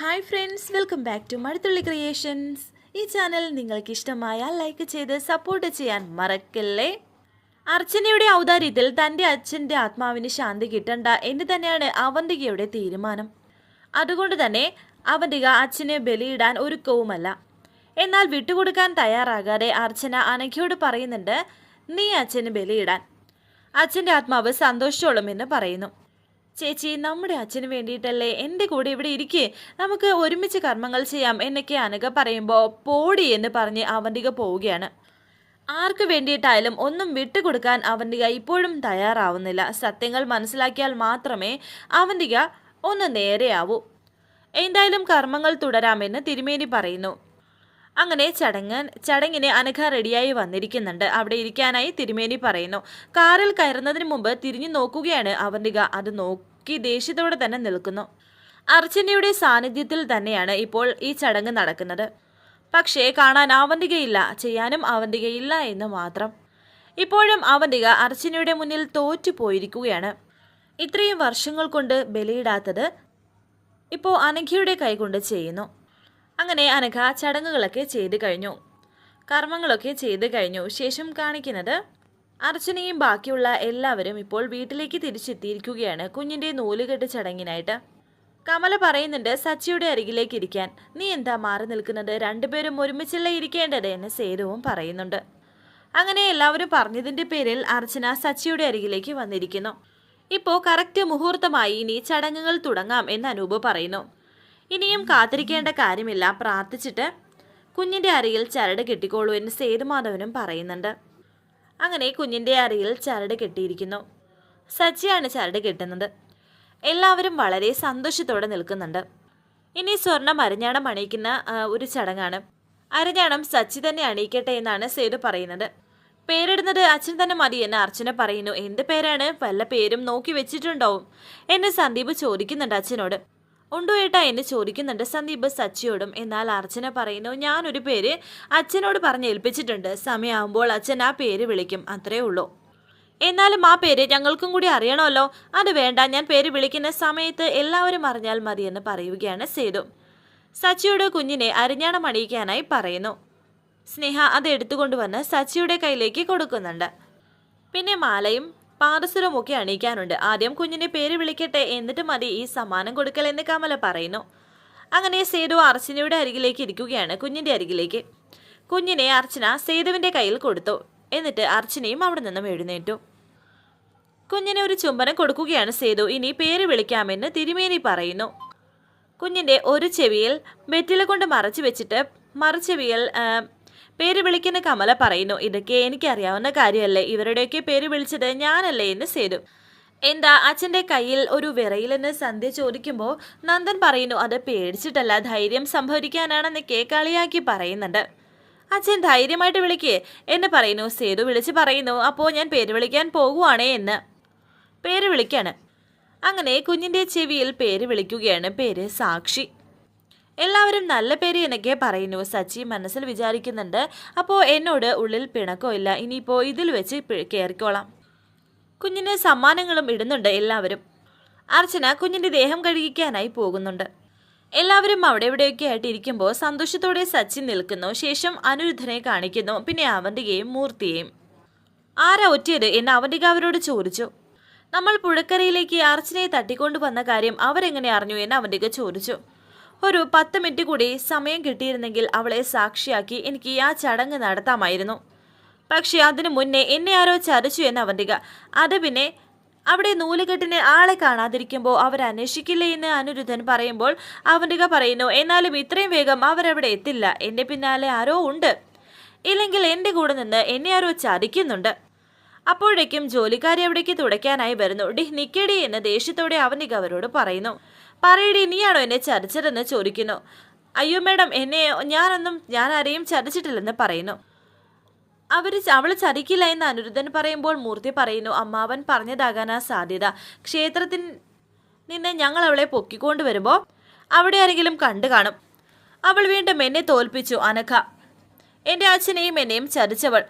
Hi friends welcome back to Mazhathulli creations ഈ channel നിങ്ങൾക്ക് ഇഷ്ടമായാൽ ലൈക്ക് ചെയ്ത് സപ്പോർട്ട് ചെയ്യാൻ മറക്കല്ലേ? അർച്ചനയുടെ ഔദാര്യത്തിൽ തന്റെ അച്ഛന്റെ ആത്മാവിന് ശാന്തി കിട്ടണ്ട എന്ന് തന്നെയാണ് അവന്തികയുടെ തീരുമാനം. അതുകൊണ്ട് തന്നെ അവന്തിക അച്ഛനെ ബലിയിടാൻ ഒരുക്കവുമല്ല. എന്നാൽ വിട്ടുകൊടുക്കാൻ തയ്യാറാകാതെ അർച്ചന അനഘയോട് പറയുന്നുണ്ട് നീ അച്ഛന് ബലിയിടാൻ. അച്ഛന്റെ ആത്മാവ് സന്തോഷിച്ചോളുമെന്ന് പറയുന്നു. ചേച്ചി നമ്മുടെ അച്ഛന് വേണ്ടിയിട്ടല്ലേ എന്റെ കൂടെ ഇവിടെ ഇരിക്കേ? നമുക്ക് ഒരുമിച്ച് കർമ്മങ്ങൾ ചെയ്യാം എന്നൊക്കെ അനഘ പറയുമ്പോൾ പോടി എന്ന് പറഞ്ഞ് അവന്തിക പോവുകയാണ്. ആർക്ക് വേണ്ടിയിട്ടായാലും ഒന്നും വിട്ടുകൊടുക്കാൻ അവന്തിക ഇപ്പോഴും തയ്യാറാവുന്നില്ല. സത്യങ്ങൾ മനസ്സിലാക്കിയാൽ മാത്രമേ അവന്തിക ഒന്ന് നേരെയാവൂ. എന്തായാലും കർമ്മങ്ങൾ തുടരാമെന്ന് തിരുമേനി പറയുന്നു. അങ്ങനെ ചടങ്ങ് ചടങ്ങിന് അനഘ റെഡിയായി വന്നിരിക്കുന്നുണ്ട്. അവിടെ ഇരിക്കാനായി തിരുമേനി പറയുന്നു. കാറിൽ കയറുന്നതിന് മുമ്പ് തിരിഞ്ഞു നോക്കുകയാണ് അവന്തിക. അത് നോക്കി ദേഷ്യത്തോടെ തന്നെ നിൽക്കുന്നു. അർച്ചനയുടെ സാന്നിധ്യത്തിൽ തന്നെയാണ് ഇപ്പോൾ ഈ ചടങ്ങ് നടക്കുന്നത്. പക്ഷേ കാണാൻ അവന്തികയില്ല ചെയ്യാനും അവന്തികയില്ല എന്ന് മാത്രം. ഇപ്പോഴും അവന്തിക അർച്ചനയുടെ മുന്നിൽ തോറ്റു പോയിരിക്കുകയാണ്. ഇത്രയും വർഷങ്ങൾ കൊണ്ട് ബലിയിടാത്തത് ഇപ്പോൾ അനഘയുടെ കൈകൊണ്ട് ചെയ്യുന്നു. അങ്ങനെ അനഘ ചടങ്ങുകളൊക്കെ ചെയ്തു കഴിഞ്ഞു. കർമ്മങ്ങളൊക്കെ ചെയ്തു കഴിഞ്ഞു. ശേഷം കാണിക്കുന്നത് അർച്ചനയും ബാക്കിയുള്ള എല്ലാവരും ഇപ്പോൾ വീട്ടിലേക്ക് തിരിച്ചെത്തിയിരിക്കുകയാണ് കുഞ്ഞിന്റെ നൂലുകെട്ട് ചടങ്ങിനായിട്ട്. കമല പറയുന്നുണ്ട് സച്ചിയുടെ അരികിലേക്ക് ഇരിക്കാൻ. നീ എന്താ മാറി നിൽക്കുന്നത്? രണ്ടുപേരും ഒരുമിച്ചല്ലേ ഇരിക്കേണ്ടത്? എന്ന് സേതുവും പറയുന്നുണ്ട്. അങ്ങനെ എല്ലാവരും പറഞ്ഞതിന്റെ പേരിൽ അർച്ചന സച്ചിയുടെ അരികിലേക്ക് വന്നിരിക്കുന്നു. ഇപ്പോൾ കറക്റ്റ് മുഹൂർത്തമായി ഇനി ചടങ്ങുകൾ തുടങ്ങാം എന്ന് അനൂപ് പറയുന്നു. ഇനിയും കാത്തിരിക്കേണ്ട കാര്യമില്ല പ്രാർത്ഥിച്ചിട്ട് കുഞ്ഞിന്റെ അരിയിൽ ചരട് കെട്ടിക്കോളൂ എന്ന് സേതുമാധവനും പറയുന്നുണ്ട്. അങ്ങനെ കുഞ്ഞിന്റെ അറിയിൽ ചരട് കെട്ടിയിരിക്കുന്നു. സച്ചിയാണ് ചരട് കെട്ടുന്നത്. എല്ലാവരും വളരെ സന്തോഷത്തോടെ നിൽക്കുന്നുണ്ട്. ഇനി സ്വർണം അരഞ്ഞാണം അണിയിക്കുന്ന ഒരു ചടങ്ങാണ്. അരഞ്ഞാണം സച്ചി തന്നെ അണിയിക്കട്ടെ എന്നാണ് സേതു പറയുന്നത്. പേരിടുന്നത് അച്ഛൻ തന്നെ മതി എന്ന് അർച്ചന പറയുന്നു. എന്ത് പേരാണ്? വല്ല പേരും നോക്കി വെച്ചിട്ടുണ്ടാവും എന്ന് സന്ദീപ് ചോദിക്കുന്നുണ്ട് അച്ഛനോട്. ഉണ്ടോ ഏട്ടാ? എന്ന് ചോദിക്കുന്നുണ്ട്. സന്ദീപ് സച്ചിയോടും. എന്നാൽ അർച്ചന പറയുന്നു ഞാനൊരു പേര് അച്ഛനോട് പറഞ്ഞ് ഏൽപ്പിച്ചിട്ടുണ്ട്. സമയമാകുമ്പോൾ അച്ഛൻ ആ പേര് വിളിക്കും. അത്രേ ഉള്ളൂ. എന്നാലും ആ പേര് ഞങ്ങൾക്കും കൂടി അറിയണമല്ലോ. അത് വേണ്ട. ഞാൻ പേര് വിളിക്കുന്ന സമയത്ത് എല്ലാവരും അറിഞ്ഞാൽ മതിയെന്ന് പറയുകയാണ് സേതു. സച്ചിയുടെ കുഞ്ഞിനെ അരിഞ്ഞാണം അണിയിക്കാനായി പറയുന്നു. സ്നേഹ അത് എടുത്തുകൊണ്ടുവന്ന് സച്ചിയുടെ കയ്യിലേക്ക് കൊടുക്കുന്നുണ്ട്. പിന്നെ മാലയും പാദസരവും ഒക്കെ അണിയിക്കാനുണ്ട്. ആദ്യം കുഞ്ഞിനെ പേര് വിളിക്കട്ടെ എന്നിട്ട് മതി ഈ സമ്മാനം കൊടുക്കൽ എന്ന് കമല പറയുന്നു. അങ്ങനെ സേതു അർച്ചനയുടെ അരികിലേക്ക് ഇരിക്കുകയാണ് കുഞ്ഞിന്റെ അരികിലേക്ക്. കുഞ്ഞിനെ അർച്ചന സേതുവിന്റെ കയ്യിൽ കൊടുത്തു. എന്നിട്ട് അർച്ചനയും അവിടെ നിന്നും എഴുന്നേറ്റു. കുഞ്ഞിനെ ഒരു ചുംബനം കൊടുക്കുകയാണ് സേതു. ഇനി പേര് വിളിക്കാമെന്ന് തിരുമേനി പറയുന്നു. കുഞ്ഞിന്റെ ഒരു ചെവിയിൽ വെറ്റില കൊണ്ട് മറച്ചു വെച്ചിട്ട് മറുചെവിയിൽ ആ, പേര് വിളിക്കുന്ന കമല പറയുന്നു ഇതൊക്കെ എനിക്കറിയാവുന്ന കാര്യമല്ലേ? ഇവരുടെയൊക്കെ പേര് വിളിച്ചത് ഞാനല്ലേ? എന്ന് സേതു. എന്താ അച്ഛന്റെ കയ്യിൽ ഒരു വിറയിലെന്ന് സന്ധ്യ ചോദിക്കുമ്പോൾ നന്ദൻ പറയുന്നു അത് പേടിച്ചിട്ടല്ല ധൈര്യം സംഭവിക്കാനാണെന്ന് കേക്കാളിയാക്കി പറയുന്നുണ്ട്. അച്ഛൻ ധൈര്യമായിട്ട് വിളിക്കേ. എന്ന് പറയുന്നു. സേതു വിളിച്ച് പറയുന്നു അപ്പോൾ ഞാൻ പേര് വിളിക്കാൻ പോകുവാണേ? എന്ന്. പേര് വിളിക്കാണ്. അങ്ങനെ കുഞ്ഞിന്റെ ചെവിയിൽ പേര് വിളിക്കുകയാണ് പേര് സാക്ഷി. എല്ലാവരും നല്ല പേര് എന്നൊക്കെ പറയുന്നു. സച്ചി മനസ്സിൽ വിചാരിക്കുന്നുണ്ട്. അപ്പോൾ എന്നോട് ഉള്ളിൽ പിണക്കോ ഇല്ല. ഇനിയിപ്പോൾ ഇതിൽ വെച്ച് കയറിക്കോളാം കുഞ്ഞിന് സമ്മാനങ്ങളും ഇടുന്നുണ്ട് എല്ലാവരും. അർച്ചന കുഞ്ഞിന്റെ ദേഹം കഴുകിക്കാനായി പോകുന്നുണ്ട്. എല്ലാവരും അവിടെ ഇവിടെയൊക്കെ ആയിട്ട് ഇരിക്കുമ്പോൾ സന്തോഷത്തോടെ സച്ചിൻ നിൽക്കുന്നു. ശേഷം അനിരുദ്ധനെ കാണിക്കുന്നു. പിന്നെ അവന്റെയും മൂർത്തിയെയും. ആരാ ഒറ്റയത് എന്ന് അവന്റെ അവരോട് ചോദിച്ചു. നമ്മൾ പുഴക്കരയിലേക്ക് അർച്ചനയെ തട്ടിക്കൊണ്ടു വന്ന കാര്യം അവരെങ്ങനെ അറിഞ്ഞു? എന്ന് അവന്റെ ചോദിച്ചു. ഒരു പത്ത് മിനിറ്റ് കൂടി സമയം കിട്ടിയിരുന്നെങ്കിൽ അവളെ സാക്ഷിയാക്കി എനിക്ക് ആ ചടങ്ങ് നടത്താമായിരുന്നു. പക്ഷെ അതിനു മുന്നേ എന്നെ ആരോ ചതിച്ചു എന്ന് അവന്തിക. അത് പിന്നെ അവിടെ നൂലുകെട്ടിന് ആളെ കാണാതിരിക്കുമ്പോൾ അവർ അന്വേഷിക്കില്ലേ എന്ന് അനിരുദ്ധൻ പറയുമ്പോൾ അവന്തിക പറയുന്നു എന്നാലും ഇത്രയും വേഗം അവരവിടെ എത്തില്ല. എന്റെ പിന്നാലെ ആരോ ഉണ്ട്. ഇല്ലെങ്കിൽ എന്റെ കൂടെ നിന്ന് എന്നെ ആരോ ചതിക്കുന്നുണ്ട്. അപ്പോഴേക്കും ജോലിക്കാരെ അവിടേക്ക് തുടയ്ക്കാനായി വരുന്നു. ഡി നിക്കടി എന്ന് ദേഷ്യത്തോടെ അവനിക അവരോട് പറയുന്നു. പറയടി നീയാണോ എന്നെ ചതിച്ചതെന്ന് ചോദിക്കുന്നു. അയ്യോ മേഡം എന്നെ ഞാനൊന്നും ഞാൻ ആരെയും ചതിച്ചിട്ടില്ലെന്ന് പറയുന്നു. അവർ അവൾ ചതിക്കില്ല എന്ന് അനിരുദ്ധൻ പറയുമ്പോൾ മൂർത്തി പറയുന്നു അമ്മാവൻ പറഞ്ഞതാകാനാ സാധ്യത. ക്ഷേത്രത്തിൽ നിന്ന് ഞങ്ങൾ അവളെ പൊക്കിക്കൊണ്ട് വരുമ്പോൾ അവിടെ ആരെങ്കിലും കണ്ടു കാണും. അവൾ വീണ്ടും എന്നെ തോൽപ്പിച്ചു അനഘ. എന്റെ അച്ഛനെയും എന്നെയും ചതിച്ചവൾ.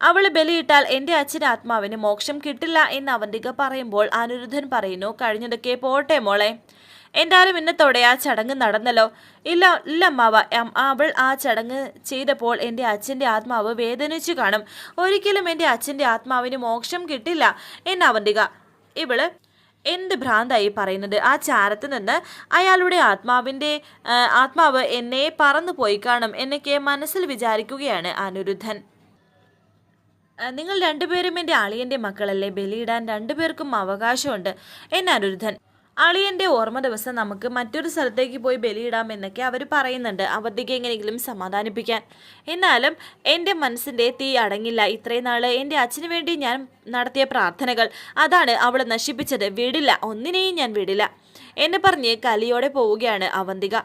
അവൾ ബലിയിട്ടാൽ എന്റെ അച്ഛൻ ആത്മാവിന് മോക്ഷം കിട്ടില്ല എന്ന് അവന്തിക പറയുമ്പോൾ അനിരുദ്ധൻ പറയുന്നു കഴിഞ്ഞതൊക്കെ പോട്ടെ മോളെ. എന്തായാലും ഇന്നത്തോടെ ആ ചടങ്ങ് നടന്നല്ലോ. ഇല്ല ഇല്ല അമ്മാവ. അവൾ ആ ചടങ്ങ് ചെയ്തപ്പോൾ എന്റെ അച്ഛന്റെ ആത്മാവ് വേദനിച്ചു കാണും. ഒരിക്കലും എന്റെ അച്ഛന്റെ ആത്മാവിന് മോക്ഷം കിട്ടില്ല എന്ന് അവന്തിക ഇവൾ എന്ത് ഭ്രാന്തായി പറയുന്നത്? ആ ചാരത്ത് നിന്ന് അയാളുടെ ആത്മാവിന്റെ ആത്മാവ് എന്നെ പറന്നു പോയി കാണും എന്നൊക്കെ മനസ്സിൽ വിചാരിക്കുകയാണ് അനിരുദ്ധൻ. നിങ്ങൾ രണ്ടുപേരും എന്റെ അളിയന്റെ മക്കളല്ലേ? ബലിയിടാൻ രണ്ടുപേർക്കും അവകാശമുണ്ട്. എന്ന് അനിരുദ്ധൻ അളിയന്റെ ഓർമ്മ ദിവസം നമുക്ക് മറ്റൊരു സ്ഥലത്തേക്ക് പോയി ബലിയിടാം എന്നൊക്കെ അവർ പറയുന്നുണ്ട്. അവധിക്ക് എങ്ങനെയെങ്കിലും സമാധാനിപ്പിക്കാൻ. എന്നാലും എന്റെ മനസ്സിന്റെ തീ അടങ്ങില്ല. ഇത്രയും നാൾ എന്റെ അച്ഛന് വേണ്ടി ഞാൻ നടത്തിയ പ്രാർത്ഥനകൾ അതാണ് അവളെ നശിപ്പിച്ചത്. വിടില്ല. ഒന്നിനെയും ഞാൻ വിടില്ല. എന്ന് പറഞ്ഞ് കലിയോടെ പോവുകയാണ് അവന്തിക.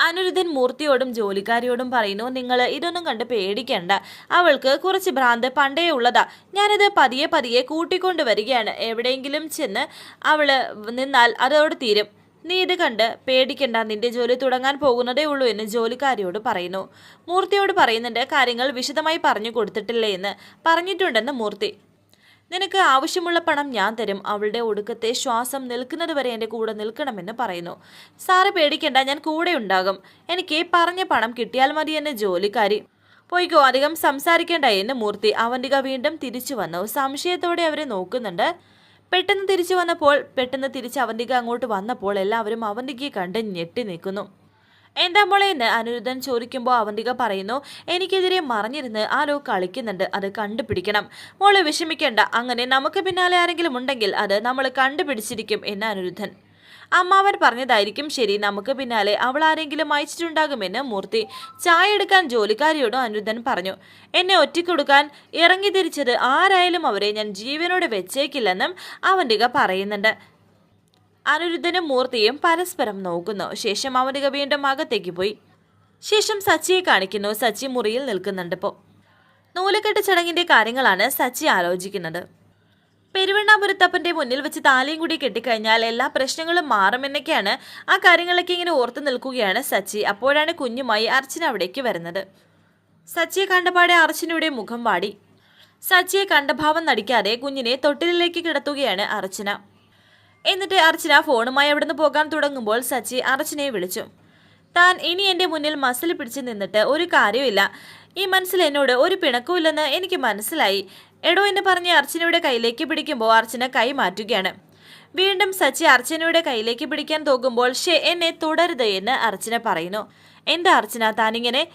അനിരുദ്ധൻ മൂർത്തിയോടും ജോലിക്കാരിയോടും പറയുന്നു നിങ്ങൾ ഇതൊന്നും കണ്ട് പേടിക്കണ്ട. അവൾക്ക് കുറച്ച് ഭ്രാന്ത് പണ്ടേ ഉള്ളതാ. ഞാനത് പതിയെ പതിയെ കൂട്ടിക്കൊണ്ടു വരികയാണ് എവിടെയെങ്കിലും ചെന്ന് അവൾ നിന്നാൽ അതോട് തീരും. നീ ഇത് കണ്ട് പേടിക്കണ്ട. നിന്റെ ജോലി തുടങ്ങാൻ പോകുന്നതേ ഉള്ളൂ എന്ന് ജോലിക്കാരിയോട് പറയുന്നു. മൂർത്തിയോട് പറയുന്നുണ്ട് കാര്യങ്ങൾ വിശദമായി പറഞ്ഞു കൊടുത്തിട്ടില്ലേ എന്ന് പറഞ്ഞിട്ടുണ്ടെന്ന് മൂർത്തി. നിനക്ക് ആവശ്യമുള്ള പണം ഞാൻ തരും. അവളുടെ ഒടുക്കത്തെ ശ്വാസം നിൽക്കുന്നത് വരെ എന്റെ കൂടെ നിൽക്കണമെന്ന് പറയുന്നു. സാറ് പേടിക്കേണ്ട ഞാൻ കൂടെ ഉണ്ടാകും. എനിക്ക് പറഞ്ഞ പണം കിട്ടിയാൽ മതി എന്നെ ജോലിക്കാരി. പോയിക്കോ അധികം സംസാരിക്കേണ്ട എന്ന് മൂർത്തി. അവന്തിക വീണ്ടും തിരിച്ചു വന്നു. സംശയത്തോടെ അവരെ നോക്കുന്നുണ്ട്. പെട്ടെന്ന് തിരിച്ചു വന്നപ്പോൾ പെട്ടെന്ന് തിരിച്ച് അവന്തിക അങ്ങോട്ട് വന്നപ്പോൾ എല്ലാവരും അവന്തികയെ കണ്ട് ഞെട്ടി നിൽക്കുന്നു. എന്താ മോളെ എന്ന് അനിരുദ്ധൻ ചോദിക്കുമ്പോൾ അവന്തിക പറയുന്നു എനിക്കെതിരെ മറിഞ്ഞിരുന്ന് ആരോ കളിക്കുന്നുണ്ട് അത് കണ്ടുപിടിക്കണം. മോളെ വിഷമിക്കേണ്ട അങ്ങനെ നമുക്ക് പിന്നാലെ ആരെങ്കിലും ഉണ്ടെങ്കിൽ അത് നമ്മൾ കണ്ടുപിടിച്ചിരിക്കും എന്ന് അനിരുദ്ധൻ. അമ്മാവൻ പറഞ്ഞതായിരിക്കും ശരി നമുക്ക് പിന്നാലെ അവൾ ആരെങ്കിലും അയച്ചിട്ടുണ്ടാകുമെന്ന് മൂർത്തി ചായ എടുക്കാൻ ജോലിക്കാരിയോടും അനിരുദ്ധൻ പറഞ്ഞു. എന്നെ ഒറ്റക്കൊടുക്കാൻ ഇറങ്ങി തിരിച്ചത് ആരായാലും അവരെ ഞാൻ ജീവനോടെ വെച്ചേക്കില്ലെന്നും അവന്തിക പറയുന്നുണ്ട്. അനിരുദ്ധനും മൂർത്തിയും പരസ്പരം നോക്കുന്നു. ശേഷം അവനിക വീണ്ടും അകത്തേക്ക് പോയി. ശേഷം സച്ചിയെ കാണിക്കുന്നു. സച്ചി മുറിയിൽ നിൽക്കുന്നുണ്ട് ഇപ്പോൾ നൂലക്കെട്ട് ചടങ്ങിന്റെ കാര്യങ്ങളാണ് സച്ചി ആലോചിക്കുന്നത്. പെരുവണ്ണാപുരത്തപ്പന്റെ മുന്നിൽ വെച്ച് താലിയും കൂടി കെട്ടിക്കഴിഞ്ഞാൽ എല്ലാ പ്രശ്നങ്ങളും മാറുമെന്നൊക്കെയാണ് ആ കാര്യങ്ങളൊക്കെ ഇങ്ങനെ ഓർത്തു നിൽക്കുകയാണ് സച്ചി. അപ്പോഴാണ് കുഞ്ഞുമായി അർച്ചന അവിടേക്ക് വരുന്നത്. സച്ചിയെ കണ്ടപാടെ അർച്ചനയുടെ മുഖം വാടി. സച്ചിയെ കണ്ടഭാവം നടിക്കാതെ കുഞ്ഞിനെ തൊട്ടിലേക്ക് കിടത്തുകയാണ് അർച്ചന. എന്നിട്ട് അർച്ചന ഫോണുമായി അവിടുന്ന് പോകാൻ തുടങ്ങുമ്പോൾ സച്ചി അർച്ചനയെ വിളിച്ചു. താൻ ഇനി എന്റെ മുന്നിൽ മസിൽ പിടിച്ച് നിന്നിട്ട് ഒരു കാര്യമില്ല ഈ മനസ്സിൽ എന്നോട് ഒരു പിണക്കമില്ലെന്ന് എനിക്ക് മനസ്സിലായി. എടോ എന്ന് പറഞ്ഞ് അർച്ചനയുടെ കയ്യിലേക്ക് പിടിക്കുമ്പോൾ അർച്ചന കൈ മാറ്റുകയാണ്. വീണ്ടും സച്ചി അർച്ചനയുടെ കയ്യിലേക്ക് പിടിക്കാൻ തോക്കുമ്പോൾ ഷെ എന്നെ തുടരുത് എന്ന് അർച്ചന പറയുന്നു. എന്താ അർച്ചന താനിങ്ങനെ?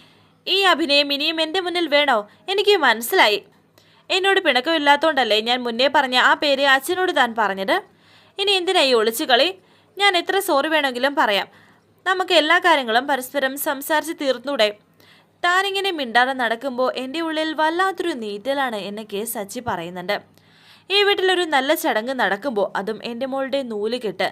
ഈ അഭിനയം ഇനിയും എന്റെ മുന്നിൽ വേണോ? എനിക്ക് മനസ്സിലായി. എന്നോട് പിണക്കമില്ലാത്തോണ്ടല്ലേ ഞാൻ മുന്നേ പറഞ്ഞ ആ പേര് അച്ഛനോട് താൻ പറഞ്ഞത്? ഇനി എന്തിനായി ഒളിച്ചു കളി? ഞാൻ എത്ര സോറി വേണമെങ്കിലും പറയാം. നമുക്ക് എല്ലാ കാര്യങ്ങളും പരസ്പരം സംസാരിച്ച് തീർന്നൂടെ? താനിങ്ങനെ മിണ്ടാതെ നടക്കുമ്പോൾ എന്റെ ഉള്ളിൽ വല്ലാത്തൊരു നീറ്റലാണ് എന്നൊക്കെ സച്ചി പറയുന്നുണ്ട്. ഈ വീട്ടിലൊരു നല്ല ചടങ്ങ് നടക്കുമ്പോൾ അതും എന്റെ മോളുടെ നൂൽ കെട്ട്.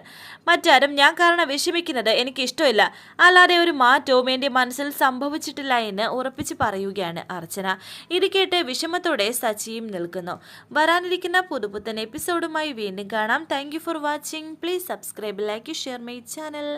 മറ്റാരും ഞാൻ കാരണം വിഷമിക്കുന്നത് എനിക്ക് ഇഷ്ടമില്ല അല്ലാതെ ഒരു മാറ്റവും എന്റെ മനസ്സിൽ സംഭവിച്ചിട്ടില്ല എന്ന് ഉറപ്പിച്ച് പറയുകയാണ് അർച്ചന. ഇത് കേട്ട് വിഷമത്തോടെ സച്ചിയും നിൽക്കുന്നു. വരാനിരിക്കുന്ന പുതുപുത്തൻ എപ്പിസോഡുമായി വീണ്ടും കാണാം. Thank for watching please subscribe like share my channel